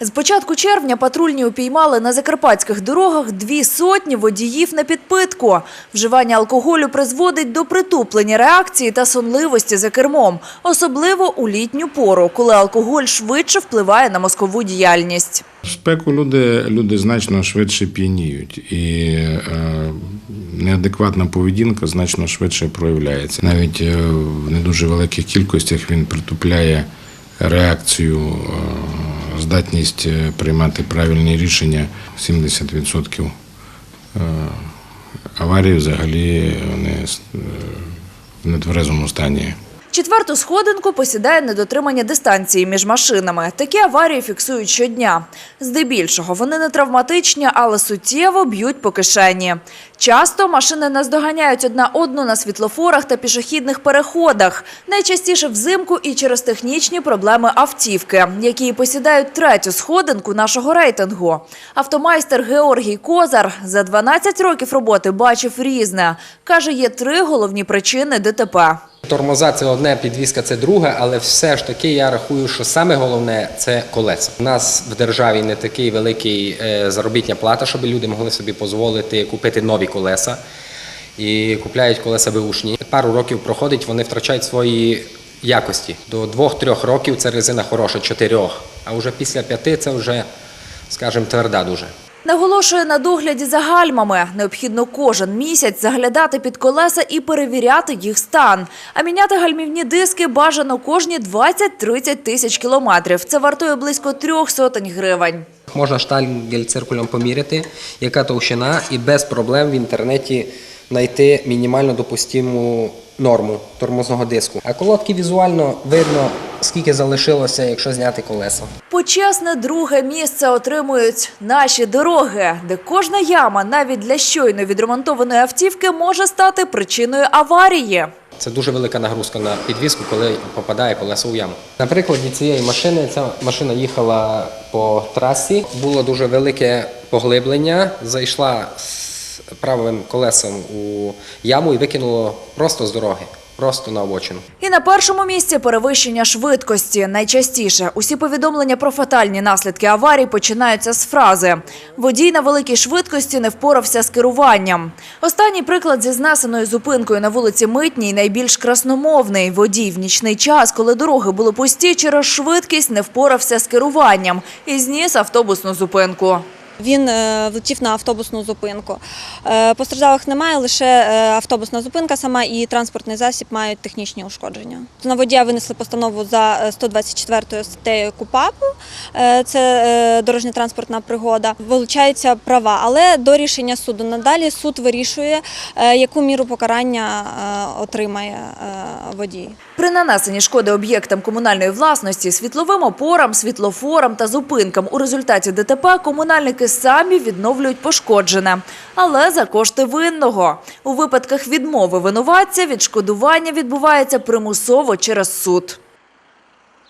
З початку червня патрульні упіймали на закарпатських дорогах дві сотні водіїв на підпитку. Вживання алкоголю призводить до притуплення реакції та сонливості за кермом, особливо у літню пору, коли алкоголь швидше впливає на мозкову діяльність. Спеку люди, люди значно швидше п'яніють, і е, неадекватна поведінка значно швидше проявляється. Навіть е, в не дуже великих кількостях він притупляє реакцію, е, здатність е, приймати правильні рішення 70%. Е, аварії взагалі вони е, в нетверезому стані. Четверту сходинку посідає недотримання дистанції між машинами. Такі аварії фіксують щодня. Здебільшого вони не травматичні, але суттєво б'ють по кишені. Часто машини наздоганяють одна одну на світлофорах та пішохідних переходах. Найчастіше взимку і через технічні проблеми автівки, які посідають третю сходинку нашого рейтингу. Автомайстер Георгій Козар за 12 років роботи бачив різне. Каже, є три головні причини ДТП. Тормоза це одне, підвізка це друге, але все ж таки я рахую, що саме головне це колеса. У нас в державі не такий великий е, заробітня плата, щоб люди могли собі дозволити купити нові колеса. І купляють колеса беушні. Пару років проходить, вони втрачають свої якості. До двох-трьох років це резина хороша, чотирьох. А вже після п'яти це вже, скажімо, тверда дуже. Наголошує на догляді за гальмами. Необхідно кожен місяць заглядати під колеса і перевіряти їх стан. А міняти гальмівні диски бажано кожні 20-30 тисяч кілометрів. Це вартує близько трьох сотень гривень. Можна штальгель циркулем поміряти, яка товщина, і без проблем в інтернеті знайти мінімально допустиму норму тормозного диску. А колодки візуально видно, скільки залишилося, якщо зняти колеса. Почесне друге місце отримують наші дороги, де кожна яма, навіть для щойно відремонтованої автівки, може стати причиною аварії. Це дуже велика нагрузка на підвіску, коли попадає колесо у яму. На прикладі цієї машини, ця машина їхала по трасі, було дуже велике поглиблення, зайшла з правим колесом у яму і викинуло просто з дороги, просто на обочину. І на першому місці перевищення швидкості. Найчастіше усі повідомлення про фатальні наслідки аварій починаються з фрази «Водій на великій швидкості не впорався з керуванням». Останній приклад зі знесеною зупинкою на вулиці Митній найбільш красномовний. Водій в нічний час, коли дороги були пусті, через швидкість не впорався з керуванням і зніс автобусну зупинку. Він е, влетів на автобусну зупинку. Е, Постраждалих немає, лише е, автобусна зупинка сама і транспортний засіб мають технічні ушкодження. На водія винесли постанову за е, 124 статтею КУПАПу. Це е, дорожньо-транспортна пригода. Вилучаються права, але до рішення суду надалі суд вирішує, яку міру покарання отримає водій. При нанесенні шкоди об'єктам комунальної власності, світловим опорам, світлофорам та зупинкам у результаті ДТП комунальники самі відновлюють пошкоджене, але за кошти винного. У випадках відмови винуватця відшкодування відбувається примусово через суд.